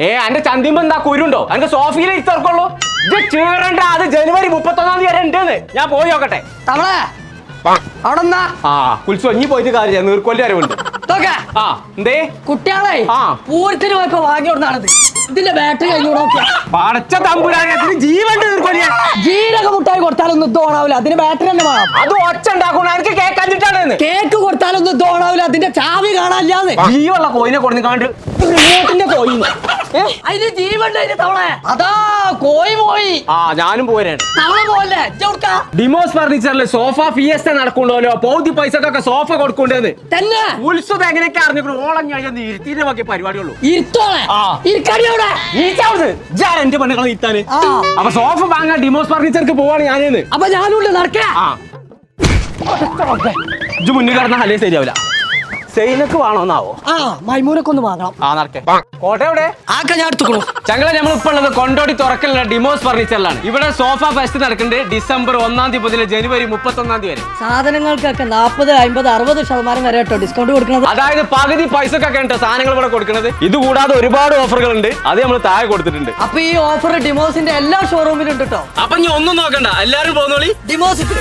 ഏ അന്റെ ചന്തിമ്പോ എന്താ കുരുണ്ടോ? അനക്ക് സോഫിയിൽ ഇത്തർക്കുള്ളൂ ഇത് ചീറണ്ട അത് ജനുവരി മുപ്പത്തൊന്നാം തീയതി വരെ ഉണ്ടെന്ന്. ഞാൻ പോയി നോക്കട്ടെ. തവളെ അവിടെ ആ പോയിട്ട് കാര്യം നീർക്കൊല്ലി വരവുണ്ട് നോക്കെ ആ എന്തേ? കുട്ടികളെ ആ. പൂരത്തിന് പോയപ്പോ വാങ്ങി കൊടുത്താണത് ഇതിന്റെ ബാറ്ററി കഴിഞ്ഞു നോക്കിയാ. പടച്ച തമ്പുരാനത്തിന് ജീവണ്ട് നീർക്കൊല്ലിയ ജീരക മുട്ടായി കൊടുത്താലൊന്നും ഇത് ഓണാവില്ല. അതിന് ബാറ്ററി തന്നെ വേണം. അത് ഒച്ച ഉണ്ടാക്കണം എനിക്ക് കേക്കാഞ്ഞിട്ടാണ് കേക്ക് കൊടുത്താലൊന്നും ഇത് ഓണാവില്ല. അതിന്റെ ചാവി കാണാനില്ലാന്ന്. ജീവുള്ള കോയിനെ കൊടുന്ന് കാണ്ട്. കോയിന്ന് അതിന് തവളെ? അതാ കോയി പോയി. ആ ഞാനും പോരാണ്. തവള പോലെ ഡിമോസ് സോഫ ഫിയസ്റ്റ നടക്കണ്ടല്ലോ പൗതി പൈസക്കൊക്കെ സോഫ കൊടുക്കണ്ടെന്ന് തന്നെ? ഉത്സവം എങ്ങനെയൊക്കെ അറിഞ്ഞു ഓളം ഞാൻ ഇരുത്തിന്റെ ബാക്കി പരിപാടിയുള്ളൂ. ഇരുത്തോളെ? ആ. ഇരിക്കടി അവിടെ. ഞാൻ എന്റെ പെണ്ണുങ്ങളെ ഇരുത്താന്? ആ. അപ്പൊ സോഫ വാങ്ങാൻ ഡിമോസ് ഫർണിച്ചർക്ക് പോവാണ് ഞാനേന്ന്. അപ്പൊ ഞാനുണ്ട് നടക്കേ. ആ. മുന്നിൽ കടന്ന ഹലേ ശരിയാവില്ല. സെയിനക്ക് വേണോന്നാവോ? ആ മൈമൂനൊക്കെ ഒന്ന് വാങ്ങണം. ആ നടക്കേ. കോട്ട എവിടെ? ആക്ക ഞാൻ എടുത്തുക്കണു ചങ്ങളെ ഇപ്പൊ ഉള്ളത് കൊണ്ടോടി തുറക്കലുള്ള ഡിമോസ് ഫർണിച്ചറിലാണ്. ഇവിടെ സോഫ ഫെസ്റ്റ് നടക്കുന്നുണ്ട് ഡിസംബർ ഒന്നാം തീയതി മുതൽ ജനുവരി മുപ്പത്തൊന്നാം തീയതി വരെ. സാധനങ്ങൾക്കൊക്കെ നാൽപ്പത് അമ്പത് അറുപത് ശതമാനം വരെ കേട്ടോ ഡിസ്കൗണ്ട് കൊടുക്കുന്നത്. അതായത് പകുതി പൈസക്കൊക്കെ കേട്ടോ സാധനങ്ങൾ ഇവിടെ കൊടുക്കുന്നത്. ഇത് കൂടാതെ ഒരുപാട് ഓഫറുകൾ ഉണ്ട് അത് നമ്മൾ താഴെ കൊടുത്തിട്ടുണ്ട്. അപ്പൊ ഈ ഓഫർ ഡിമോസിന്റെ എല്ലാ ഷോറൂമിലും ഉണ്ട് കേട്ടോ. അപ്പൊ ഇനി ഒന്നും നോക്കണ്ട. എല്ലാരും പോന്നോളി. ഡിമോസിക്ക്